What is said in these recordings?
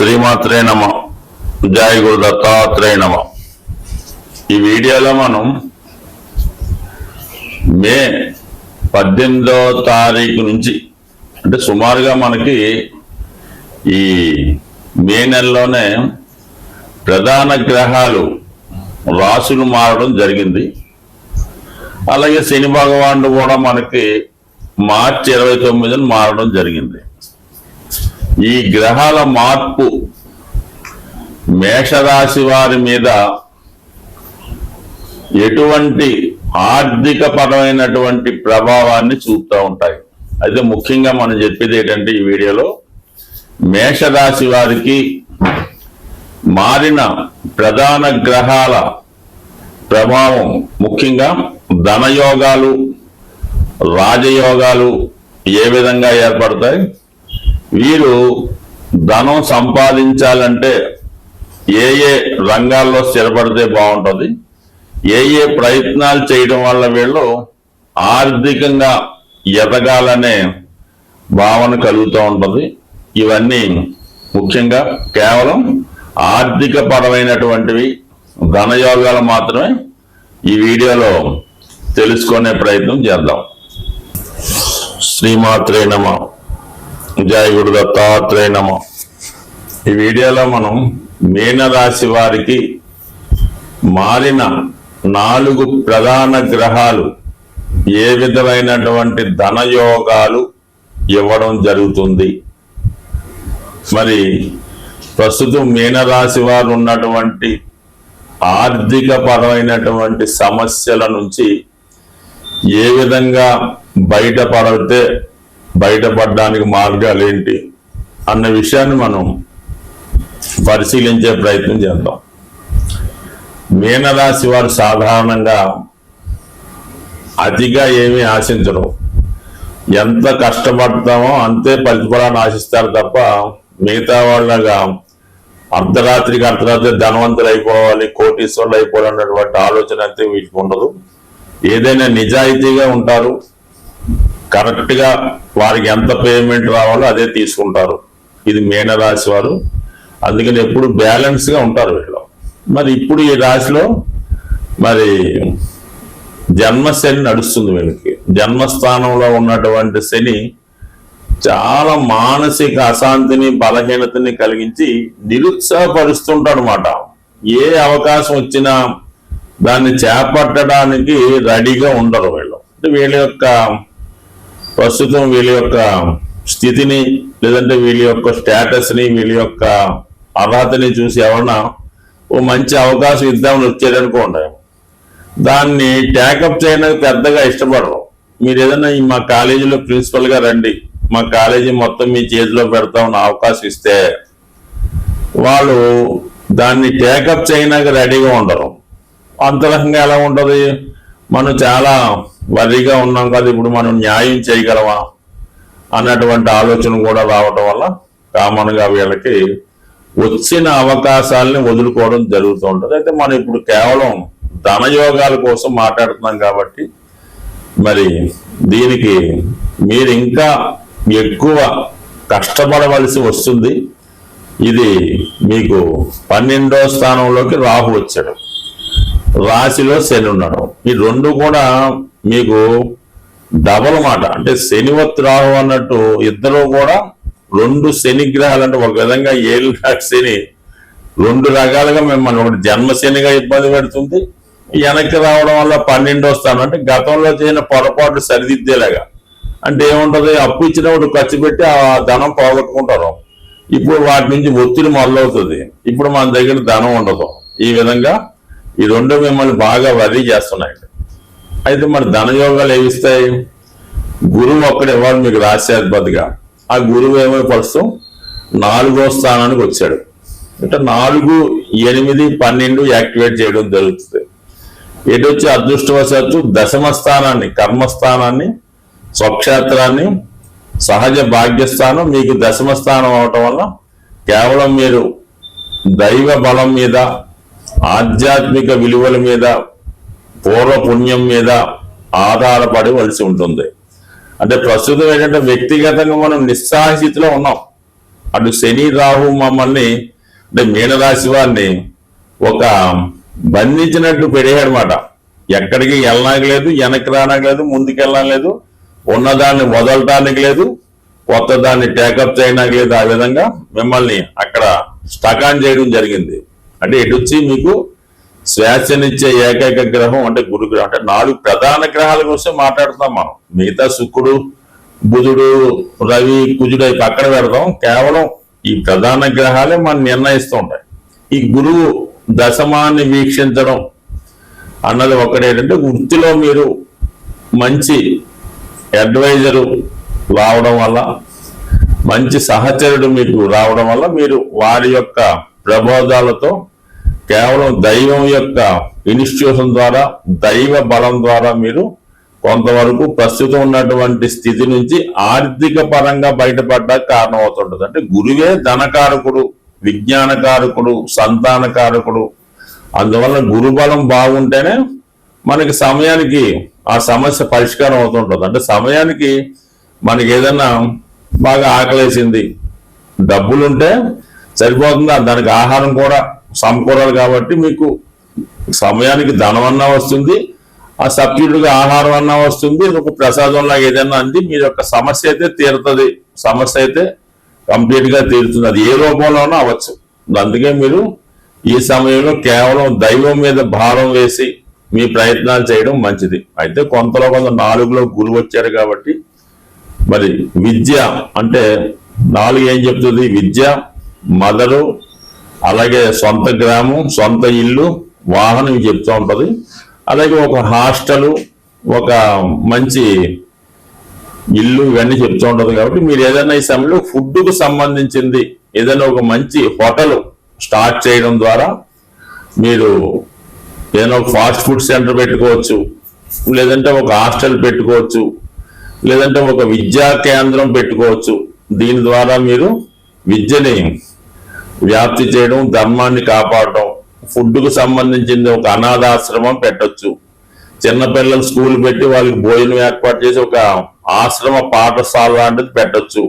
శ్రీమాత్రే నమ. జయ గురు దత్తాత్రేయ నమ. ఈ వీడియోలో మనం మే పద్దెనిమిదో తారీఖు నుంచి అంటే సుమారుగా మనకి ఈ మే నెలలోనే ప్రధాన గ్రహాలు రాసులు మారడం జరిగింది. అలాగే శని భగవానుడు కూడా మనకి మార్చి ఇరవై తొమ్మిదిని మారడం జరిగింది. ఈ గ్రహాల మార్పు మేషరాశి వారి మీద ఎటువంటి ఆర్థిక పరమైనటువంటి ప్రభావాన్ని చూపుతూ ఉంటాయి. అయితే ముఖ్యంగా మనం చెప్పేది ఏంటంటే ఈ వీడియోలో మేషరాశి వారికి మారిన ప్రధాన గ్రహాల ప్రభావం ముఖ్యంగా ధనయోగాలు రాజయోగాలు ఏ విధంగా ఏర్పడతాయి? వీరు ధనం సంపాదించాలంటే ఏ ఏ రంగాల్లో స్థిరపడితే బాగుంటుంది ఏ ఏ ప్రయత్నాలు చేయడం వల్ల వీళ్ళు ఆర్థికంగా ఎదగాలనే భావన కలుగుతూ ఉంటుంది. ఇవన్నీ ముఖ్యంగా కేవలం ఆర్థిక పరమైనటువంటివి ధనయోగాలు మాత్రమే ఈ వీడియోలో తెలుసుకునే ప్రయత్నం చేద్దాం. శ్రీమాత్రే నమ. జయ గురు దత్తాత్రేయ నమ. ఈ వీడియోలో మనం మీనరాశి వారికి మారిన నాలుగు ప్రధాన గ్రహాలు ఏ విధమైనటువంటి ధనయోగాలు ఇవ్వడం జరుగుతుంది. మరి ప్రస్తుతం మీనరాశి వారు ఉన్నటువంటి ఆర్థిక పరమైనటువంటి సమస్యల నుంచి ఏ విధంగా బయటపడితే బయటపడడానికి మార్గాలు ఏంటి అన్న విషయాన్ని మనం పరిశీలించే ప్రయత్నం చేద్దాం. మీనరాశి వారు సాధారణంగా అతిగా ఏమీ ఆశించరు. ఎంత కష్టపడతామో అంతే ప్రతిఫలాన్ని ఆశిస్తారు తప్ప మిగతా వాళ్ళగా అర్ధరాత్రికి అర్ధరాత్రి ధనవంతులు అయిపోవాలి కోటీశ్వరులు అయిపోవాలన్నటువంటి ఆలోచన అయితే వీటికి ఉండదు. ఏదైనా నిజాయితీగా ఉంటారు కరెక్ట్గా వారికి ఎంత పేమెంట్ రావాలో అదే తీసుకుంటారు. ఇది మీనరాశి వారు. అందుకని ఎప్పుడు బ్యాలెన్స్గా ఉంటారు వీళ్ళు. మరి ఇప్పుడు ఈ రాశిలో మరి జన్మ శని నడుస్తుంది వీళ్ళకి. జన్మస్థానంలో ఉన్నటువంటి శని చాలా మానసిక అశాంతిని బలహీనతని కలిగించి నిరుత్సాహపరుస్తుంటాడనమాట ఏ అవకాశం వచ్చినా దాన్ని చేపట్టడానికి రెడీగా ఉండరు వీళ్ళు. అంటే వీళ్ళ యొక్క ప్రస్తుతం వీళ్ళ యొక్క స్థితిని లేదంటే వీళ్ళ యొక్క స్టేటస్ని వీళ్ళ యొక్క అర్హతని చూసి ఎవరన్నా ఓ మంచి అవకాశం ఇద్దామని వచ్చేదనుకోండి దాన్ని ట్యాకప్ చేయడానికి పెద్దగా ఇష్టపడరు. మీరు ఏదైనా మా కాలేజీలో ప్రిన్సిపల్గా రండి. మా కాలేజీ మొత్తం మీ చేతిలో పెడతామని అవకాశం ఇస్తే వాళ్ళు దాన్ని టేకప్ చేయడానికి రెడీగా ఉండరు. అంతరంగా ఎలా ఉంటుంది? మనం చాలా వరిగా ఉన్నాం కదా ఇప్పుడు మనం న్యాయం చేయగలమా అన్నటువంటి ఆలోచన కూడా రావటం వల్ల కామన్గా వీళ్ళకి వచ్చిన అవకాశాలని వదులుకోవడం జరుగుతూ ఉంటుంది. అయితే మనం ఇప్పుడు కేవలం ధనయోగాల కోసం మాట్లాడుతున్నాం కాబట్టి మరి దీనికి మీరు ఇంకా ఎక్కువ కష్టపడవలసి వస్తుంది. ఇది మీకు పన్నెండో స్థానంలోకి రాహు వచ్చాడు. రాశిలో శని ఉన్నాడు. ఈ రెండు కూడా మీకు డబల్ మాట. అంటే శనివత్ రాహు అన్నట్టు ఇద్దరు కూడా రెండు శని గ్రహాలు అంటే ఒక విధంగా ఏళ్ళు శని రెండు రకాలుగా మిమ్మల్ని ఒకటి జన్మశనిగా ఇబ్బంది పెడుతుంది. వెనక్కి రావడం వల్ల పన్నెండో స్థానం. అంటే గతంలో చేసిన పొరపాటు సరిదిద్దేలాగా. అంటే ఏముంటది? అప్పు ఇచ్చినప్పుడు ఖర్చు పెట్టి ఆ ధనం పోగొట్టుకుంటారు. ఇప్పుడు వాటి నుంచి ఒత్తిడి మొదలవుతుంది. ఇప్పుడు మన దగ్గర ధనం ఉండదు. ఈ విధంగా ఈ రెండు మిమ్మల్ని బాగా వరి చేస్తున్నాయి. అయితే మరి ధనయోగాలు ఏమిస్తాయి గురువు ఒక్కడు ఇవ్వాలి మీకు రాశాధిపతిగా. ఆ గురువు ఏమై ప్రస్తుతం నాలుగో స్థానానికి వచ్చాడు. అంటే నాలుగు ఎనిమిది పన్నెండు యాక్టివేట్ చేయడం జరుగుతుంది. ఎటు వచ్చి అదృష్టవశాత్తు దశమ స్థానాన్ని కర్మస్థానాన్ని స్వక్షేత్రాన్ని సహజ భాగ్యస్థానం మీకు దశమ స్థానం అవటం వల్ల కేవలం మీరు దైవ బలం మీద ఆధ్యాత్మిక విలువల మీద పూర్వపుణ్యం మీద ఆధారపడవలసి ఉంటుంది. అంటే ప్రస్తుతం ఏంటంటే వ్యక్తిగతంగా మనం నిస్సాహితిలో ఉన్నాం. అటు శని రాహు మమ్మల్ని అంటే మీనరాశి వారిని ఒక బంధించినట్టు పెరిగాడనమాట ఎక్కడికి వెళ్ళడానికి లేదు వెనక్కి రావడానికి లేదు ముందుకెళ్ళడం లేదు ఉన్నదాన్ని వదలటానికి లేదు కొత్త దాన్ని టేకప్ చేయడానికి లేదు. ఆ విధంగా మిమ్మల్ని అక్కడ స్టకాన్ చేయడం జరిగింది. అంటే ఎటు వచ్చి మీకు స్వేచ్ఛనిచ్చే ఏకైక గ్రహం అంటే గురుగ్రహం అంటే నాలుగు ప్రధాన గ్రహాల గురించి మాట్లాడుతున్నాం మనం. మిగతా శుక్రుడు బుధుడు రవి కుజుడు అవి పక్కన పెడతాం. కేవలం ఈ ప్రధాన గ్రహాలే మనం నిర్ణయిస్తూ ఉంటాయి. ఈ గురువు దశమాన్ని వీక్షించడం అన్నది ఒకటేంటంటే వృత్తిలో మీరు మంచి అడ్వైజరు రావడం వల్ల మంచి సహచరుడు మీకు రావడం వల్ల మీరు వారి యొక్క ప్రబోధాలతో కేవలం దైవం యొక్క ఇన్స్టిట్యూషన్ ద్వారా దైవ బలం ద్వారా మీరు కొంతవరకు ప్రస్తుతం ఉన్నటువంటి స్థితి నుంచి ఆర్థిక పరంగా బయటపడడానికి కారణం అవుతుంటుంది అంటే గురువే ధనకారకుడు విజ్ఞానకారకుడు సంతానకారకుడు. అందువల్ల గురుబలం బాగుంటేనే మనకి సమయానికి ఆ సమస్య పరిష్కారం అవుతుంటుంది. అంటే సమయానికి మనకి ఏదైనా బాగా ఆకలేసింది డబ్బులుంటే సరిపోతుందా? దానికి ఆహారం కూడా సమకూరాలి కాబట్టి మీకు సమయానికి ధనం అన్నా వస్తుంది ఆ సబ్సిడీగా ఆహారం అన్నా వస్తుంది ఒక ప్రసాదం లాగా ఏదైనా అంది మీ యొక్క సమస్య అయితే తీరుతుంది సమస్య అయితే కంప్లీట్గా తీరుతుంది. అది ఏ రూపంలోనూ అవ్వచ్చు. అందుకే మీరు ఈ సమయంలో కేవలం దైవం మీద భారం వేసి మీ ప్రయత్నాలు చేయడం మంచిది. అయితే కొంతలో కొంత నాలుగులో గురువు వచ్చారు కాబట్టి మరి విద్య అంటే నాలుగు ఏం చెప్తుంది? విద్య మదరు అలాగే సొంత గ్రామం సొంత ఇల్లు వాహనం చెప్తూ ఉంటుంది. అలాగే ఒక హాస్టలు ఒక మంచి ఇల్లు ఇవన్నీ చెప్తూ ఉంటుంది కాబట్టి మీరు ఏదైనా ఈ సమయంలో ఫుడ్కు సంబంధించింది ఏదైనా ఒక మంచి హోటల్ స్టార్ట్ చేయడం ద్వారా మీరు ఏదైనా ఒక ఫాస్ట్ ఫుడ్ సెంటర్ పెట్టుకోవచ్చు లేదంటే ఒక హాస్టల్ పెట్టుకోవచ్చు లేదంటే ఒక విద్యా కేంద్రం పెట్టుకోవచ్చు. దీని ద్వారా మీరు విద్యని వ్యాప్తి చేయడం ధర్మాన్ని కాపాడటం ఫుడ్కు సంబంధించింది ఒక అనాథాశ్రమం పెట్టొచ్చు. చిన్నపిల్లలు స్కూల్ పెట్టి వాళ్ళకి భోజనం ఏర్పాటు చేసి ఒక ఆశ్రమ పాఠశాల లాంటిది పెట్టచ్చు.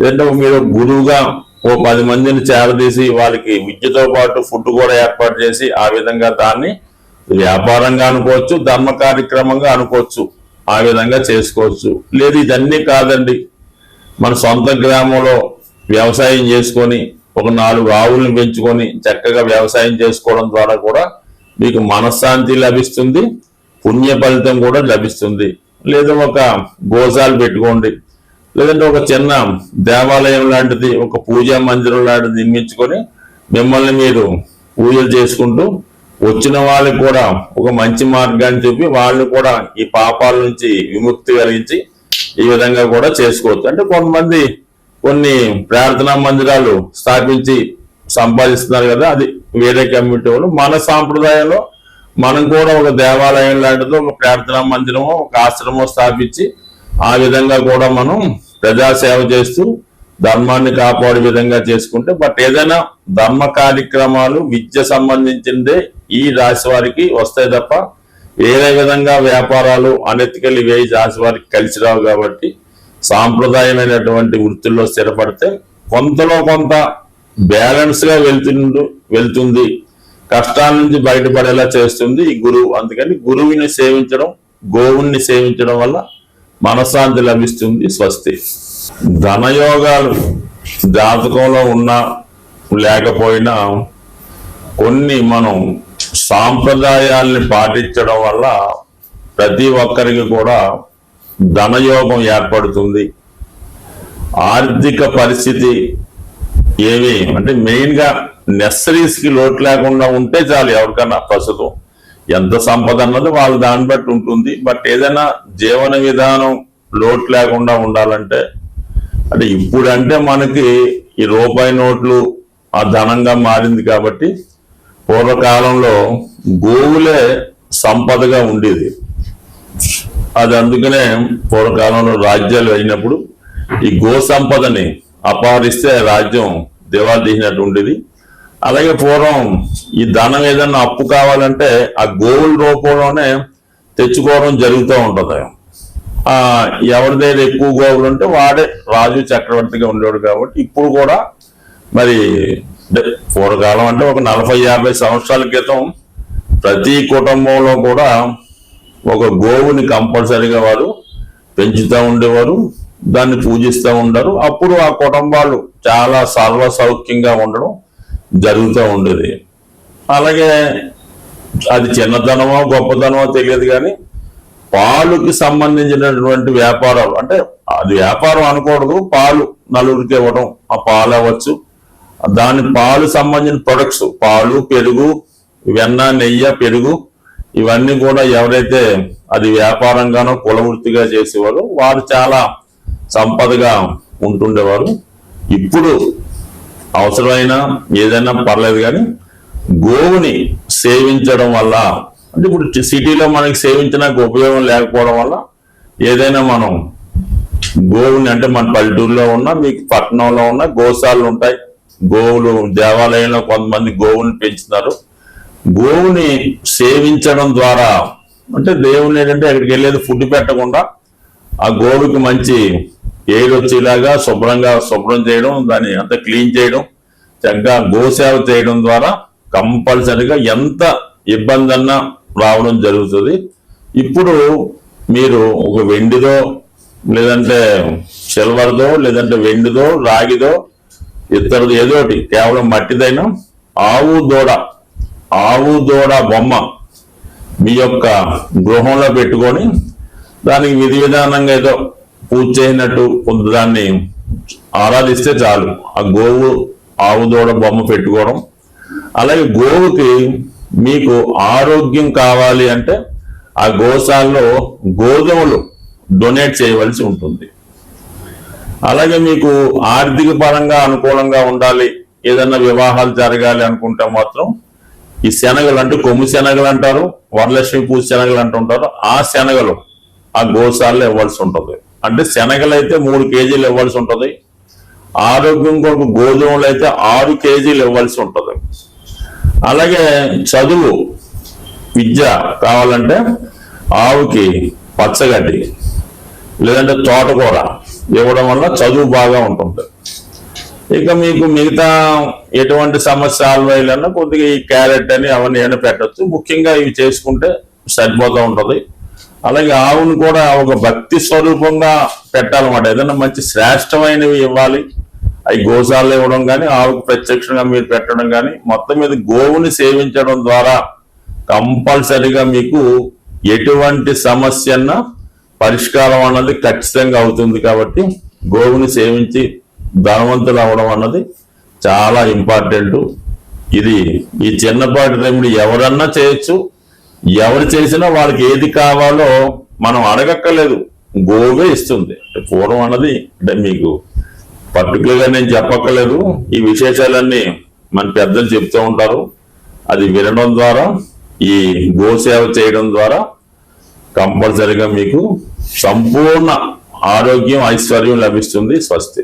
లేదంటే మీరు గురువుగా ఓ పది మందిని చేరదీసి వాళ్ళకి విద్యతో పాటు ఫుడ్ కూడా ఏర్పాటు చేసి ఆ విధంగా దాన్ని వ్యాపారంగా అనుకోవచ్చు ధర్మ కార్యక్రమంగా అనుకోవచ్చు ఆ విధంగా చేసుకోవచ్చు. లేదు ఇదన్నీ కాదండి. మన సొంత గ్రామంలో వ్యవసాయం చేసుకొని ఒక నాలుగు ఆవులను పెంచుకొని చక్కగా వ్యవసాయం చేసుకోవడం ద్వారా కూడా మీకు మనశ్శాంతి లభిస్తుంది పుణ్య ఫలితం కూడా లభిస్తుంది. లేదా ఒక గోజాలు పెట్టుకోండి లేదంటే ఒక చిన్న దేవాలయం లాంటిది ఒక పూజా మందిరం లాంటిది నిర్మించుకొని మిమ్మల్ని మీరు పూజలు చేసుకుంటూ వచ్చిన వాళ్ళకి కూడా ఒక మంచి మార్గాన్ని చూపి వాళ్ళు కూడా ఈ పాపాల నుంచి విముక్తి కలిగించి ఈ విధంగా కూడా చేసుకోవచ్చు. అంటే కొంతమంది కొన్ని ప్రార్థనా మందిరాలు స్థాపించి సంపాదిస్తున్నారు కదా అది వేరే కమ్యూనిటీ వాళ్ళు. మన సాంప్రదాయంలో మనం కూడా ఒక దేవాలయం లాంటిదో ఒక ప్రార్థనా మందిరమో ఒక ఆశ్రమం స్థాపించి ఆ విధంగా కూడా మనం ప్రజాసేవ చేస్తూ ధర్మాన్ని కాపాడే విధంగా చేసుకుంటే బట్ ఏదైనా ధర్మ కార్యక్రమాలు విద్య సంబంధించిందే ఈ రాశి వారికి వస్తాయి తప్ప వేరే విధంగా వ్యాపారాలు అనెతికల్ వేయి రాశి వారికి కలిసి రావు కాబట్టి సాంప్రదాయమైనటువంటి వృత్తుల్లో స్థిరపడితే కొంతలో కొంత బ్యాలెన్స్గా వెళ్తుండు వెళ్తుంది. కష్టాల నుంచి బయటపడేలా చేస్తుంది ఈ గురువు. అందుకని గురువుని సేవించడం గోవుణ్ణి సేవించడం వల్ల మనశ్శాంతి లభిస్తుంది స్వస్తి. ధనయోగాలు జాతకంలో ఉన్నా లేకపోయినా కొన్ని మనం సాంప్రదాయాల్ని పాటించడం వల్ల ప్రతి ఒక్కరికి కూడా ధనయోగం ఏర్పడుతుంది. ఆర్థిక పరిస్థితి ఏమి? అంటే మెయిన్గా నెస్సరీస్కి లోటు లేకుండా ఉంటే చాలు ఎవరికన్నా ప్రస్తుతం. ఎంత సంపద అన్నది వాళ్ళు దాన్ని బట్టి ఉంటుంది. బట్ ఏదైనా జీవన విధానం లోటు లేకుండా ఉండాలంటే అంటే ఇప్పుడంటే మనకి ఈ రూపాయి నోట్లు ఆ ధనంగా మారింది కాబట్టి పూర్వకాలంలో గోవులే సంపదగా ఉండేది. అది అందుకనే పూర్వకాలంలో రాజ్యాలు అయినప్పుడు ఈ గో సంపదని అపహరిస్తే రాజ్యం దివాళ తీసినట్టు ఉండేది. అలాగే పూర్వం ఈ ధనం ఏదన్నా అప్పు కావాలంటే ఆ గోవుల రూపంలోనే తెచ్చుకోవడం జరుగుతూ ఉంటుంది. ఎవరి దగ్గర ఎక్కువ గోవులు ఉంటే వాడే రాజు చక్రవర్తిగా ఉండేవాడు కాబట్టి ఇప్పుడు కూడా మరి పూర్వకాలం అంటే ఒక నలభై యాభై సంవత్సరాల క్రితం ప్రతి కుటుంబంలో కూడా ఒక గోవుని కంపల్సరీగా వారు పెంచుతూ ఉండేవారు దాన్ని పూజిస్తూ ఉండరు. అప్పుడు ఆ కుటుంబాలు చాలా సర్వ సౌఖ్యంగా ఉండడం జరుగుతూ ఉండేది. అలాగే అది చిన్నతనమో గొప్పతనమో తెలియదు కానీ పాలుకి సంబంధించినటువంటి వ్యాపారాలు అంటే అది వ్యాపారం అనకూడదు పాలు నలుగురికి ఇవ్వడం ఆ పాలు అవ్వచ్చు. దాని పాలు సంబంధించిన ప్రొడక్ట్స్ పాలు పెరుగు వెన్న నెయ్యి పెరుగు ఇవన్నీ కూడా ఎవరైతే అది వ్యాపారంగానో కులవృత్తిగా చేసేవారు చేసేవారో వారు చాలా సంపదగా ఉంటుండేవారు. ఇప్పుడు అవసరమైన ఏదైనా పర్లేదు కానీ గోవుని సేవించడం వల్ల అంటే ఇప్పుడు సిటీలో మనకి సేవించడానికి ఉపయోగం లేకపోవడం వల్ల ఏదైనా మనం గోవుని అంటే మన పల్లెటూరులో ఉన్న మీకు పట్టణంలో ఉన్న గోశాలలు ఉంటాయి గోవులు దేవాలయంలో కొంతమంది గోవుని పెంచుతారు. గోవుని సేవించడం ద్వారా అంటే దేవుని ఏంటంటే అక్కడికి వెళ్ళేది ఫుడ్ పెట్టకుండా ఆ గోవుకి మంచి ఏడు వచ్చేలాగా శుభ్రంగా శుభ్రం చేయడం దాన్ని అంతా క్లీన్ చేయడం చక్కగా గోసేవ చేయడం ద్వారా కంపల్సరిగా ఎంత ఇబ్బంది అన్నా రావడం జరుగుతుంది. ఇప్పుడు మీరు ఒక వెండిదో లేదంటే సిల్వర్దో లేదంటే వెండిదో రాగిదో ఇతరుది ఏదో ఒకటి కేవలం మట్టిదైనా ఆవు దూడ ఆవు దూడ బొమ్మ మీ యొక్క గృహంలో పెట్టుకొని దానికి విధి విధానంగా ఏదో పూజ చేసినట్టు కొంత దాన్ని ఆరాధిస్తే చాలు. ఆ గోవు ఆవు దూడ బొమ్మ పెట్టుకోవడం. అలాగే గోవుకి మీకు ఆరోగ్యం కావాలి అంటే ఆ గోశాలలో గోధుమలు డొనేట్ చేయవలసి ఉంటుంది. అలాగే మీకు ఆర్థిక పరంగా అనుకూలంగా ఉండాలి. ఏదన్నా వివాహాలు జరగాలి అనుకుంటే మాత్రం ఈ శనగలు అంటే కొమ్ము శనగలు అంటారు వరలక్ష్మి పూజ శనగలు అంటుంటారు ఆ శనగలు ఆ గోశాలలో ఇవ్వాల్సి ఉంటుంది. అంటే శనగలు అయితే మూడు కేజీలు ఇవ్వాల్సి ఉంటుంది. ఆరోగ్యం కొరకు గోధుమలు అయితే ఆరు కేజీలు ఇవ్వాల్సి ఉంటుంది. అలాగే చదువు విద్య కావాలంటే ఆవుకి పచ్చగడ్డి లేదంటే తోటకూర ఇవ్వడం వల్ల చదువు బాగా ఉంటుంది. ఇక మీకు మిగతా ఎటువంటి సమస్య సాల్వ్ అయ్యాలన్నా కొద్దిగా ఈ క్యారెట్ అని అవన్నీ అయినా పెట్టచ్చు. ముఖ్యంగా ఇవి చేసుకుంటే సరిపోతూ ఉంటుంది. అలాగే ఆవును కూడా ఒక భక్తి స్వరూపంగా పెట్టాలన్నమాట. ఏదైనా మంచి శ్రేష్టమైనవి ఇవ్వాలి. అవి గోశాలు ఇవ్వడం కానీ ఆవుకు ప్రత్యక్షంగా మీరు పెట్టడం కానీ మొత్తం మీద గోవుని సేవించడం ద్వారా కంపల్సరిగా మీకు ఎటువంటి సమస్యన్న పరిష్కారం అన్నది ఖచ్చితంగా అవుతుంది కాబట్టి గోవుని సేవించి ధనవంతులు అవడం అన్నది చాలా ఇంపార్టెంట్. ఇది ఈ చిన్నపాటి రెమెడీ ఎవరన్నా చేయొచ్చు. ఎవరు చేసినా వాళ్ళకి ఏది కావాలో మనం అడగక్కర్లేదు. గోవే ఇస్తుంది. అంటే పూర్వం అన్నది అంటే మీకు పర్టికులర్గా నేను చెప్పక్కర్లేదు. ఈ విశేషాలన్నీ మన పెద్దలు చెప్తూ ఉంటారు. అది వినడం ద్వారా ఈ గోసేవ చేయడం ద్వారా కంపల్సరిగా మీకు సంపూర్ణ ఆరోగ్యం ఐశ్వర్యం లభిస్తుంది స్వస్తి.